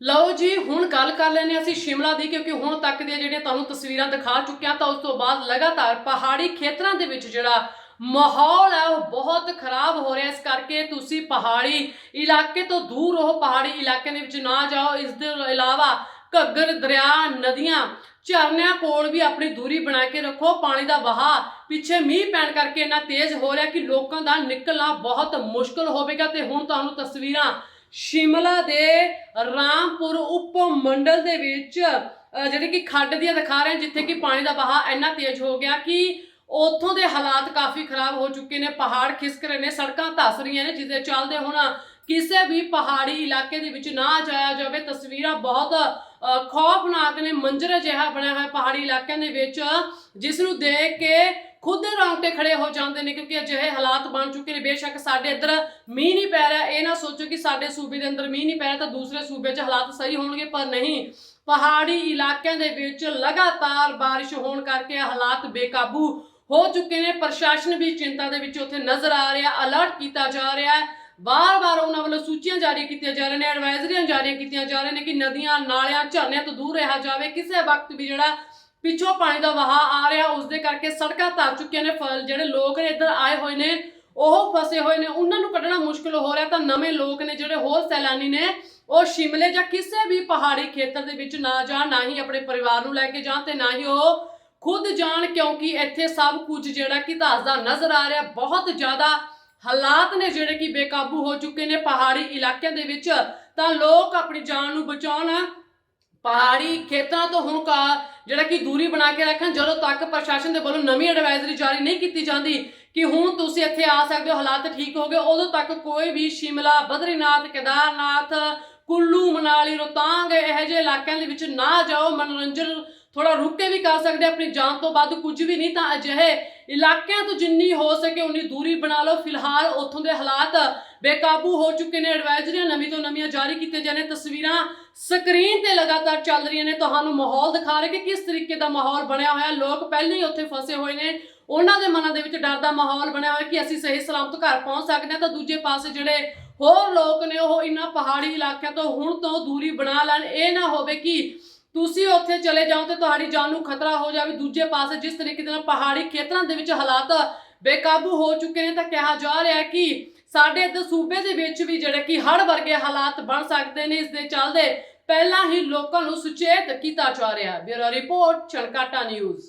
ਲਓ ਜੀ, ਹੁਣ ਗੱਲ ਕਰ ਲੈਨੇ ਅਸੀਂ ਸ਼ਿਮਲਾ ਦੀ, ਕਿਉਂਕਿ ਹੁਣ ਤੱਕ ਦੀਆਂ ਜਿਹੜੀਆਂ ਤੁਹਾਨੂੰ ਤਸਵੀਰਾਂ ਦਿਖਾ ਚੁੱਕਿਆ, ਤਾਂ ਉਸ ਤੋਂ ਬਾਅਦ ਲਗਾਤਾਰ ਪਹਾੜੀ ਖੇਤਰਾਂ ਦੇ ਵਿੱਚ ਜਿਹੜਾ ਮਾਹੌਲ ਹੈ, ਉਹ ਬਹੁਤ ਖਰਾਬ ਹੋ ਰਿਹਾ ਇਸ ਕਰਕੇ ਤੁਸੀਂ ਪਹਾੜੀ ਇਲਾਕੇ ਤੋਂ ਦੂਰ ਰਹੋ, ਪਹਾੜੀ ਇਲਾਕੇ ਦੇ ਵਿੱਚ ਨਾ ਜਾਓ। ਇਸ ਦੇ ਇਲਾਵਾ ਘੱਗਰ, ਦਰਿਆ, ਨਦੀਆਂ, ਝਰਨਿਆਂ ਕੋਲ ਵੀ ਆਪਣੀ ਦੂਰੀ ਬਣਾ ਕੇ ਰੱਖੋ। ਪਾਣੀ ਦਾ ਵਹਾਅ ਪਿੱਛੇ ਮੀਂਹ ਪੈਣ ਕਰਕੇ ਇੰਨਾ ਤੇਜ਼ ਹੋ ਰਿਹਾ ਕਿ ਲੋਕਾਂ ਦਾ ਨਿਕਲਣਾ ਬਹੁਤ ਮੁਸ਼ਕਲ ਹੋਵੇਗਾ। ਤੇ ਹੁਣ ਤੁਹਾਨੂੰ ਤਸਵੀਰਾਂ ਸ਼ਿਮਲਾ ਦੇ ਰਾਮਪੁਰ ਉਪ ਮੰਡਲ ਦੇ ਵਿੱਚ ਜਿਹੜੇ ਕਿ ਖੱਡ ਦੀਆਂ ਦਿਖਾ ਰਹੇ ਜਿੱਥੇ ਕਿ ਪਾਣੀ ਦਾ ਬਹਾਅ ਇੰਨਾ ਤੇਜ਼ ਹੋ ਗਿਆ ਕਿ ਉੱਥੋਂ ਦੇ ਹਾਲਾਤ ਕਾਫੀ ਖਰਾਬ ਹੋ ਚੁੱਕੇ ਨੇ, ਪਹਾੜ ਖਿਸਕ ਰਹੇ ਨੇ, ਸੜਕਾਂ ਧੱਸ ਰਹੀਆਂ ਨੇ ਜਿਹਦੇ ਚੱਲਦੇ ਹੁਣ ਕਿਸੇ ਵੀ ਪਹਾੜੀ ਇਲਾਕੇ ਦੇ ਵਿੱਚ ਨਾ ਜਾਇਆ ਜਾਵੇ, ਤਸਵੀਰਾਂ ਬਹੁਤ ਖੌਫਨਾਕ ਨੇ, ਮੰਜ਼ਰ ਅਜਿਹਾ ਬਣਿਆ ਹੋਇਆ ਪਹਾੜੀ ਇਲਾਕਿਆਂ ਦੇ ਵਿੱਚ, ਜਿਸ ਨੂੰ ਦੇਖ ਕੇ ਖੁਦ ਦੇ ਰੌਂਗਟੇ ਖੜੇ ਹੋ ਜਾਂਦੇ ਨੇ ਕਿਉਂਕਿ ਅਜਿਹੇ ਹਾਲਾਤ ਬਣ ਚੁੱਕੇ ਨੇ। ਬੇਸ਼ੱਕ ਸਾਡੇ ਇੱਧਰ ਮੀਂਹ ਨਹੀਂ ਪੈ ਰਿਹਾ। ਇਹ ਨਾ ਸੋਚੋ ਕਿ ਸਾਡੇ ਸੂਬੇ ਦੇ ਅੰਦਰ ਮੀਂਹ ਨਹੀਂ ਪੈ ਰਿਹਾ ਤਾਂ ਦੂਸਰੇ ਸੂਬੇ 'ਚ ਹਾਲਾਤ ਸਹੀ ਹੋਣਗੇ, ਪਰ ਨਹੀਂ। ਪਹਾੜੀ ਇਲਾਕਿਆਂ ਦੇ ਵਿੱਚ ਲਗਾਤਾਰ ਬਾਰਿਸ਼ ਹੋਣ ਕਰਕੇ ਹਾਲਾਤ ਬੇਕਾਬੂ ਹੋ ਚੁੱਕੇ ਨੇ। ਪ੍ਰਸ਼ਾਸਨ ਵੀ ਚਿੰਤਾ ਦੇ ਵਿੱਚ ਉੱਥੇ ਨਜ਼ਰ ਆ ਰਿਹਾ। ਅਲਰਟ ਕੀਤਾ ਜਾ ਰਿਹਾ ਹੈ। ਬਾਰ-ਬਾਰ ਉਹਨਾਂ ਵੱਲੋਂ ਸੂਚੀਆਂ ਜਾਰੀ ਕੀਤੀਆਂ ਜਾ ਰਹੀਆਂ ਨੇ, ਐਡਵਾਈਜ਼ਰੀਆਂ ਜਾਰੀ ਕੀਤੀਆਂ ਜਾ ਰਹੀਆਂ ਨੇ ਕਿ ਨਦੀਆਂ, ਨਾਲਿਆਂ, ਝਰਨਿਆਂ ਤੋਂ ਦੂਰ ਰਿਹਾ ਜਾਵੇ। ਕਿਸੇ ਵਕਤ ਵੀ ਜਿਹੜਾ ਪਿੱਛੋਂ ਪਾਣੀ ਦਾ ਵਹਾਅ ਆ ਰਿਹਾ ਕਰਕੇ ਸੜਕਾਂ ਤਰ ਚੁੱਕੀਆਂ ਨੇ ਫ- ਜਿਹੜੇ ਲੋਕ ਨੇ ਇੱਧਰ ਆਏ ਹੋਏ ਨੇ, ਉਹ ਫਸੇ ਹੋਏ ਨੇ। ਉਹਨਾਂ ਨੂੰ ਕੱਢਣਾ ਮੁਸ਼ਕਲ ਹੋ ਰਿਹਾ ਤਾਂ ਨਵੇਂ ਲੋਕ ਨੇ ਜਿਹੜੇ ਹੋਰ ਸੈਲਾਨੀ ਨੇ, ਉਹ ਸ਼ਿਮਲੇ ਜਾਂ ਕਿਸੇ ਵੀ ਪਹਾੜੀ ਖੇਤਰ ਦੇ ਵਿੱਚ ਨਾ ਜਾਣ, ਨਾ ਹੀ ਆਪਣੇ ਪਰਿਵਾਰ ਨੂੰ ਲੈ ਕੇ ਜਾਣ ਤੇ ਨਾ ਹੀ ਉਹ ਖੁਦ ਜਾਣ, ਕਿਉਂਕਿ ਇੱਥੇ ਸਭ ਕੁਝ ਜਿਹੜਾ ਕਿ ਦੱਸਦਾ ਨਜ਼ਰ ਆ ਰਿਹਾ। ਬਹੁਤ ਜ਼ਿਆਦਾ ਹਾਲਾਤ ਨੇ ਜਿਹੜੇ ਕਿ ਬੇਕਾਬੂ ਹੋ ਚੁੱਕੇ ਨੇ ਪਹਾੜੀ ਇਲਾਕਿਆਂ ਦੇ ਵਿੱਚ। ਤਾਂ ਲੋਕ ਆਪਣੀ ਜਾਨ ਨੂੰ ਬਚਾਉਣ, ਪਹਾੜੀ ਖੇਤਰਾਂ ਤੋਂ ਹੁਣ ਜਿਹੜਾ ਕਿ ਦੂਰੀ ਬਣਾ ਕੇ ਰੱਖਣ, ਜਦੋਂ ਤੱਕ ਪ੍ਰਸ਼ਾਸਨ ਦੇ ਵੱਲੋਂ ਨਵੀਂ ਐਡਵਾਈਜ਼ਰੀ ਜਾਰੀ ਨਹੀਂ ਕੀਤੀ ਜਾਂਦੀ ਕਿ ਹੁਣ ਤੁਸੀਂ ਇੱਥੇ ਆ ਸਕਦੇ ਹੋ, ਹਾਲਾਤ ਠੀਕ ਹੋ ਗਏ ਉਦੋਂ ਤੱਕ ਕੋਈ ਵੀ ਸ਼ਿਮਲਾ, ਬਦਰੀਨਾਥ, ਕੇਦਾਰਨਾਥ, ਕੁੱਲੂ, ਮਨਾਲੀ ਰੋਹਤਾਂਗ ਇਹੋ ਜਿਹੇ ਇਲਾਕਿਆਂ ਦੇ ਵਿੱਚ ਨਾ ਜਾਓ, ਮਨੋਰੰਜਨ ਥੋੜਾ ਰੁਕ ਕੇ ਵੀ ਕਰ ਸਕਦੇ ਆਪਣੀ ਜਾਨ ਤੋਂ ਵੱਧ ਕੁਝ ਵੀ ਨਹੀਂ, ਤਾਂ ਅਜਿਹੇ ਇਲਾਕਿਆਂ ਤੋਂ ਜਿੰਨੀ ਹੋ ਸਕੇ ਉਨੀ ਦੂਰੀ ਬਣਾ ਲਓ। ਫਿਲਹਾਲ ਉੱਥੋਂ ਦੇ ਹਾਲਾਤ ਬੇਕਾਬੂ ਹੋ ਚੁੱਕੇ ਨੇ ਐਡਵਾਈਜ਼ਰੀਆਂ ਨਵੀਂ ਤੋਂ ਨਵੀਆਂ ਜਾਰੀ ਕੀਤੀਆਂ ਜਾਂਦੇ ਤਸਵੀਰਾਂ ਸਕਰੀਨ ਤੇ ਲਗਾਤਾਰ ਚੱਲ ਰਹੀਆਂ ਨੇ। ਤੁਹਾਨੂੰ ਮਾਹੌਲ ਦਿਖਾ ਰਹੇ ਕਿ ਕਿਸ ਤਰੀਕੇ ਦਾ ਮਾਹੌਲ ਬਣਿਆ ਹੋਇਆ। ਲੋਕ ਪਹਿਲਾਂ ਹੀ ਉੱਥੇ ਫਸੇ ਹੋਏ ਨੇ। ਉਹਨਾਂ ਦੇ ਮਨਾਂ ਦੇ ਵਿੱਚ ਡਰ ਦਾ ਮਾਹੌਲ ਬਣਿਆ ਹੋਇਆ ਕਿ ਅਸੀਂ ਸਹੀ ਸਲਾਮਤ ਘਰ ਪਹੁੰਚ ਸਕਦੇ ਹਾਂ। ਤਾਂ ਦੂਜੇ ਪਾਸੇ ਜਿਹੜੇ ਹੋਰ ਲੋਕ ਨੇ, ਉਹ ਇਨ੍ਹਾਂ ਪਹਾੜੀ ਇਲਾਕਿਆਂ ਤੋਂ ਹੁਣ ਤੋਂ ਦੂਰੀ ਬਣਾ ਲੈਣ। ਇਹ ਨਾ ਹੋਵੇ ਕਿ ਤੁਸੀਂ ਉੱਥੇ ਚਲੇ ਜਾਓ ਤੇ ਤੁਹਾਡੀ ਜਾਨ ਨੂੰ ਖਤਰਾ ਹੋ ਜਾਵੇ। ਦੂਜੇ ਪਾਸੇ ਜਿਸ ਤਰੀਕੇ ਦੇ ਨਾਲ ਪਹਾੜੀ ਖੇਤਰਾਂ ਦੇ ਵਿੱਚ ਹਾਲਾਤ ਬੇਕਾਬੂ ਹੋ ਚੁੱਕੇ ਨੇ ਤਾਂ ਕਿਹਾ ਜਾ ਰਿਹਾ ਕਿ ਸਾਡੇ ਇੱਧਰ ਸੂਬੇ ਦੇ ਵਿੱਚ ਵੀ ਜਿਹੜੇ ਕਿ ਹੜ੍ਹ ਵਰਗੇ ਹਾਲਾਤ ਬਣ ਸਕਦੇ ਨੇ, ਇਸ ਦੇ ਚੱਲਦੇ ਪਹਿਲਾਂ ਹੀ ਲੋਕਾਂ ਨੂੰ ਸੁਚੇਤ ਕੀਤਾ ਜਾ ਰਿਹਾ ਬਿਊਰੋ ਰਿਪੋਰਟ ਚਲਕਾਟਾ ਨਿਊਜ਼।